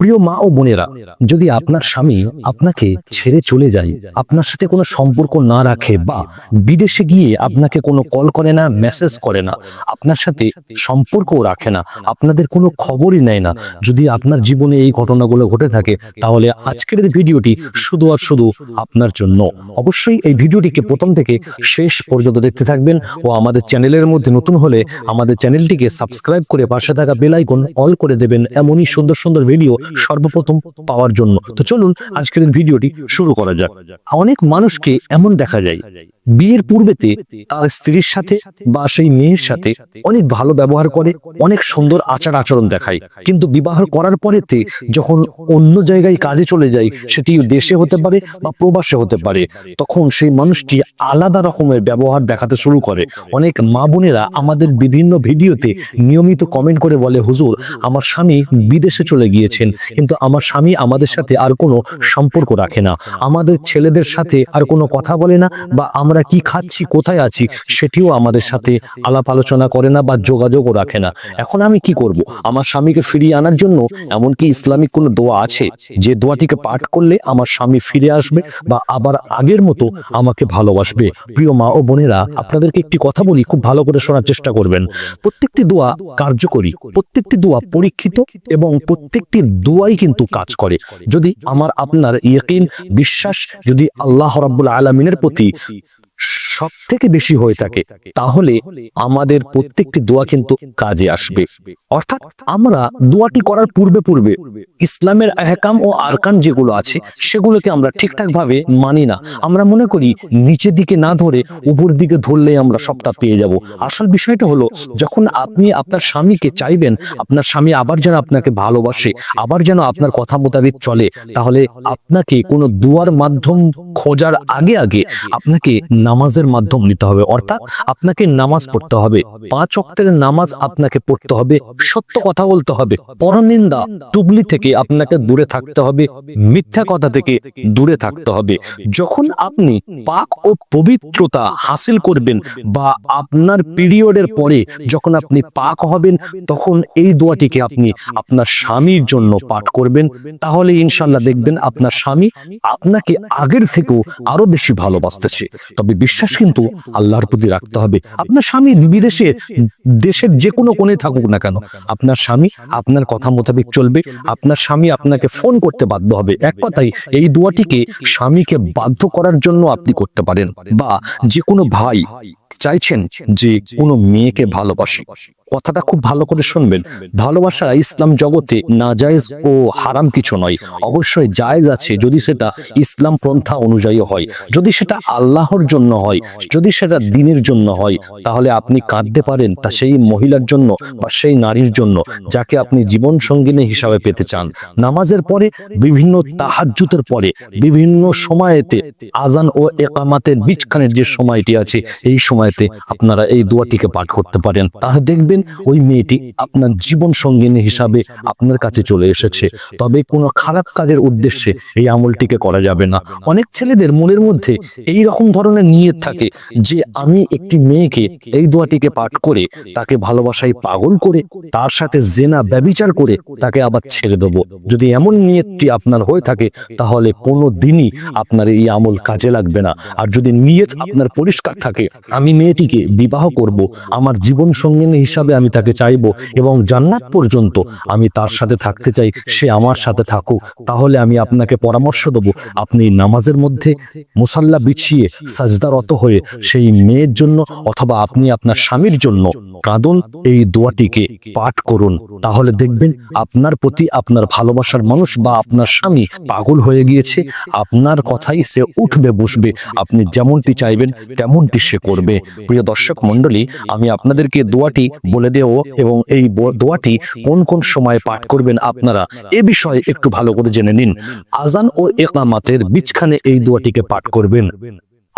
প্রিয় মা ও বোনেরা, যদি আপনার স্বামী আপনাকে ছেড়ে চলে যায়, আপনার সাথে কোনো সম্পর্ক না রাখে বা বিদেশে গিয়ে আপনাকে কোনো কল করে না মেসেজ করে না, আপনার সাথে সম্পর্কও রাখে না, আপনাদের কোনো খবরই নেয় না, যদি আপনার জীবনে এই ঘটনাগুলো ঘটে থাকে, তাহলে আজকের ভিডিওটি শুধু আর শুধু আপনার জন্য। অবশ্যই এই ভিডিওটিকে প্রথম থেকে শেষ পর্যন্ত দেখতে থাকবেন ও আমাদের চ্যানেলের মধ্যে নতুন হলে আমাদের চ্যানেলটিকে সাবস্ক্রাইব করে পাশে থাকা বেল আইকন অল করে দেবেন, এমনই সুন্দর সুন্দর ভিডিও সর্বপ্রথম পাওয়ার জন্য। তো চলুন, আজকের ভিডিওটি শুরু করা যাক। অনেক মানুষকে এমন দেখা যায় বিয়ের পূর্বেতে তার স্ত্রীর সাথে বা সেই মেয়ের সাথে অনেক ভালো ব্যবহার করে, অনেক সুন্দর আচার আচরণ দেখায়। কিন্তু বিবাহ করার পরেতে যখন অন্য জায়গায় কাজে চলে যায়, সেটি দেশে হতে পারে বা প্রবাসে হতে পারে, তখন সেই মানুষটি আলাদা রকমের ব্যবহার দেখাতে শুরু করে। অনেক মা বোনেরা আমাদের বিভিন্ন ভিডিওতে নিয়মিত কমেন্ট করে বলে, হুজুর, আমার স্বামী বিদেশে চলে গিয়েছেন, কিন্তু আমার স্বামী আমাদের সাথে আর কোনো সম্পর্ক রাখে না। আমাদের ছেলেদের সাথে আর কোনো কথা বলে না বা আমরা কি খাচ্ছি, কোথায় আছি, সেটিও আমাদের সাথে আলাপ আলোচনা করে না বা যোগাযোগও রাখে না। এখন আমি কি করব? আমার স্বামীকে ফিরিয়ে আনার জন্য এমনকি ইসলামিক কোনো দোয়া আছে? যে দোয়াটিকে পাঠ করলে আমার স্বামী ফিরে আসবে বা আবার আগের মতো আমাকে ভালোবাসবে। প্রিয় মা ও বোনেরা, আপনাদেরকে একটি কথা বলি, খুব ভালো করে শোনার চেষ্টা করবেন। প্রত্যেকটি দোয়া কার্যকরী, প্রত্যেকটি দোয়া পরীক্ষিত এবং প্রত্যেকটি দোয়াই কিন্তু কাজ করে। যদি আমার আপনার ইয়কিন, বিশ্বাস, যদি আল্লাহ রাব্বুল আলমিনের প্রতি সব থেকে বেশি হয়ে থাকে, তাহলে আমাদের প্রত্যেকটি দোয়া কিন্তু কাজে আসবে। অর্থাৎ আমরা দোয়াটি করার পূর্বে পূর্বে ইসলামের আহকাম ও আরকান যেগুলো আছে, সেগুলোকে আমরা ঠিকঠাক ভাবে মানি না। আমরা মনে করি নিচের দিকে না ধরে উপর দিকে ধরলে আমরা সবটা পেয়ে যাব। আসল বিষয়টা হলো, যখন আপনি আপনার স্বামীকে চাইবেন, আপনার স্বামী আবার যেন আপনাকে ভালোবাসে, আবার যেন আপনার কথা মোতাবেক চলে, তাহলে আপনাকে কোনো দুয়ার মাধ্যম খোঁজার আগে আগে আপনাকে নামাজের মাধ্যম নিতে হবে, অর্থাৎ আপনাকে নামাজ পড়তে হবে। পাঁচ অক্টের নামাজ আপনাকে পড়তে হবে, সত্য কথা বলতে হবে। পরনিন্দা, তুবলি থেকে আপনাকে দূরে থাকতে হবে, মিথ্যা কথা থেকে দূরে থাকতে হবে। যখন আপনি পাক ও পবিত্রতা হাসিল করবেন বা আপনার পিরিয়ডের পরে যখন আপনি পাক হবেন, তখন এই দোয়াটিকে আপনি আপনার স্বামীর জন্য পাঠ করবেন। তাহলে ইনশাল্লাহ দেখবেন আপনার স্বামী আপনাকে আগের থেকেও আরও বেশি ভালোবাসতেছে। তবে বিশ্বাস কিন্তু আল্লাহর প্রতি রাখতে হবে। আপনার স্বামী বিদেশে, দেশের যে কোনো কোণে থাকুক না কেন, আপনার স্বামী আপনার কথা মোতাবেক চলবে, আপনার স্বামী আপনাকে ফোন করতে বাধ্য হবে। এক কথাই এই দোয়াটিকে স্বামীকে বাধ্য করার জন্য আপনি করতে পারেন। বা যে কোনো ভাই চাইছেন যে কোনো মেয়েকে ভালোবাসে। কথাটা খুব ভালো করে শুনবেন। ভালোবাসা ইসলাম জগতে নাজায়েজ ও হারাম কিছু নয়। অবশ্যই জায়েজ আছে যদি সেটা ইসলাম পন্থা অনুযায়ী হয়। যদি সেটা আল্লাহর জন্য হয়, যদি সেটা দিনের জন্য হয়, তাহলে আপনি কাঁদতে পারেন তা সেই মহিলার জন্য বা সেই নারীর জন্য যাকে আপনি জীবন সঙ্গিনী হিসাবে পেতে চান। নামাজের পরে, বিভিন্ন তাহাজ্জুতের পরে, বিভিন্ন সময়েতে আজান ও একামাতের বীজখানের যে সময়টি আছে, এই সময়তে আপনারা এই দোয়াটিকে পাঠ করতে পারেন। তাহলে দেখবেন ওই মেয়েটি আপনার জীবন সঙ্গিনী হিসাবে আপনার কাছে চলে এসেছে। তবে কোনো খারাপ কাজের উদ্দেশ্যে এই আমলটিকে করা যাবে না। অনেক ছেলেদের মনের মধ্যে এই রকম ধরনের নিয়ত থাকে যে, আমি একটি মেয়েকে এই দোয়াটিকে পাঠ করে, তাকে ভালোবাসায় পাগল করে, তার সাথে জেনা ব্যবিচার করে তাকে আবার ছেড়ে দেবো। যদি এমন নিয়তটি আপনার হয়ে থাকে, তাহলে কোনো দিনই আপনার এই আমল কাজে লাগবে না। আর যদি নিয়ত আপনার পরিষ্কার থাকে, আমি মেয়েটিকে বিবাহ করব, আমার জীবন সঙ্গিনী হিসাবে আমি তাকে চাইব এবং জান্নাত পর্যন্ত আমি তার সাথে থাকতে চাই, সে আমার সাথে থাকুক। তাহলে আমি আপনাকে পরামর্শ দেবো, আপনি নামাজের মধ্যে মুসাল্লা বিছিয়ে সাজদারত হয়ে সেই মেয়ের জন্য অথবা আপনি আপনার স্বামীর জন্য কাঁদুন, এই দোয়াটিকে পাঠ করুন। তাহলে দেখবেন আপনার প্রতি আপনার ভালোবাসার মানুষ বা আপনার স্বামী পাগল হয়ে গিয়েছে, আপনার কথাই সে উঠবে, বসবে, আপনি যেমনটি চাইবেন তেমনটি সে করবে। প্রিয় দর্শক মণ্ডলী, আমি আপনাদেরকে দোয়াটি বলে দেও এবং এই দোয়াটি কোন কোন সময় পাঠ করবেন আপনারা এ বিষয়ে একটু ভালো করে জেনে নিন। আজান ও একামাতের বিচখানে এই দোয়াটিকে পাঠ করবেন।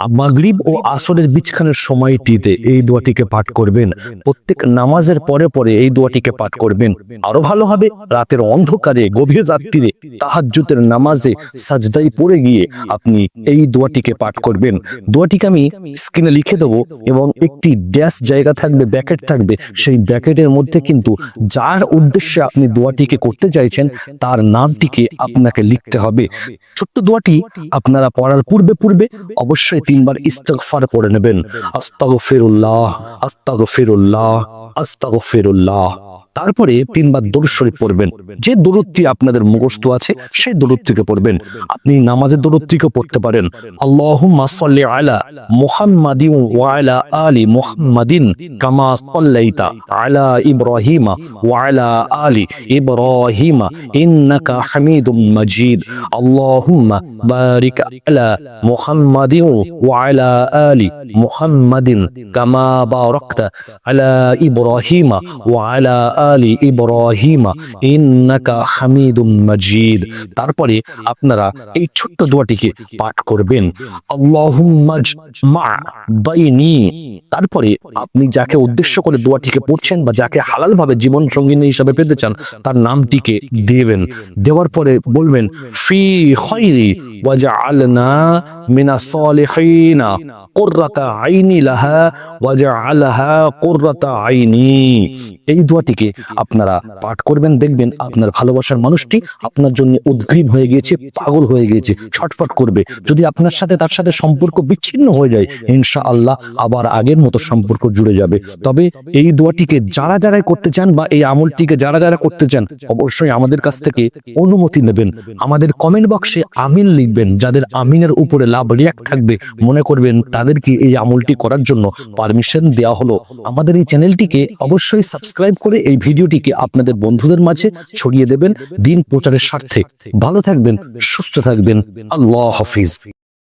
মাগরিব ও আসরের বিচখানের সময়টিতে এই দোয়াটিকে পাঠ করবেন। প্রত্যেক নামাজের পরে পরে এই দোয়াটিকে পাঠ করবেন। আরও ভালো হবে, রাতের অন্ধকারে, গভীর রাত্রিরে তাহাজ্জুতের নামাজে সাজদাই পড়ে গিয়ে আপনি এই দোয়াটিকে পাঠ করবেন। দোয়াটিকে আমি স্ক্রিনে লিখে দেবো এবং একটি ড্যাশ জায়গা থাকবে, ব্যাকেট থাকবে। সেই ব্যাকেটের মধ্যে কিন্তু যার উদ্দেশ্যে আপনি দোয়াটিকে করতে চাইছেন, তার নামটিকে আপনাকে লিখতে হবে। ছোট্ট দোয়াটি আপনারা পড়ার পূর্বে পূর্বে অবশ্যই তিনবার ইস্তফার করে নেবেন। আস্তাগ ফেরুল্লাহ আস্তাগ ফেরুল্লাহ আস্তাগফিরুল্লাহ আস্তাগফিরুল্লাহ। তারপরে তিনবার দরুদ শরীফ পড়বেন। যে দরুদটি আপনাদের মুখস্থ আছে, সেই দরুদটিকে পড়বেন। আপনি নামাজের দরুদটিকে পড়তে পারেন। আল্লাহুম্মা সাল্লি আলা মুহাম্মাদিন ওয়া আলা আলি মুহাম্মাদিন কামা সাল্লাইতা আলা ইব্রাহিমা ওয়া আলা আলি ইব্রাহিমা ইন্নাকা হামিদুম মাজিদ। আল্লাহুম্মা বারিক আলা মুহাম্মাদিন ওয়া আলা আলি মুহাম্মাদিন কামা বারাকতা আলা ইব্রাহিমা ওয়া আলা ইব্রাহিমা, ইন্নাকা হামিদুম মাজিদ। তারপরে আপনারা এই ছোট্ট দোয়াটিকে পাঠ করবেন, আল্লাহুম্মা মা বাইনি। তারপরে আপনি যাকে উদ্দেশ্য করে দোয়াটিকে পড়ছেন বা যাকে হালাল ভাবে জীবন সঙ্গিনী হিসাবে পেতে চান, তার নামটিকে দেবেন। দেওয়ার পরে বলবেন, ফি খৈরি ওয়াজআলনা মিনা সালিহিনা কুররাতা আইনি লাহা ওয়াজআলহা কুররাতা আইনি। এই দোয়াটিকে আপনারা পাঠ করবেন, দেখবেন আপনার ভালোবাসার মানুষটি আপনার জন্য উদ্গ্রীব হয়ে গিয়েছে, পাগল হয়ে গিয়েছে, ছটফট করবে। যদি আপনার সাথে তার সাথে সম্পর্ক বিচ্ছিন্ন হয়ে যায় ইনশা আল্লাহ আবার আগের মতো সম্পর্ক জুড়ে যাবে। তবে এই দোয়াটিকে যারা যারাই করতে চান বা এই আমলটিকে যারা যারা করতে চান, অবশ্যই আমাদের কাছ থেকে অনুমতি নেবেন। আমাদের কমেন্ট বক্সে আমিন লিখবেন, যাদের আমিনের উপরে লাভ রিয়াক্ট থাকবে, মনে করবেন তাদেরকে এই আমলটি করার জন্য পারমিশন দেওয়া হলো। আমাদের এই চ্যানেলটিকে অবশ্যই সাবস্ক্রাইব করে এই ভিডিওটিকে আপনাদের বন্ধুদের মাঝে ছড়িয়ে দেবেন। দিন প্রচারের স্বার্থে। ভালো থাকবেন, সুস্থ থাকবেন। আল্লাহ হাফিজ।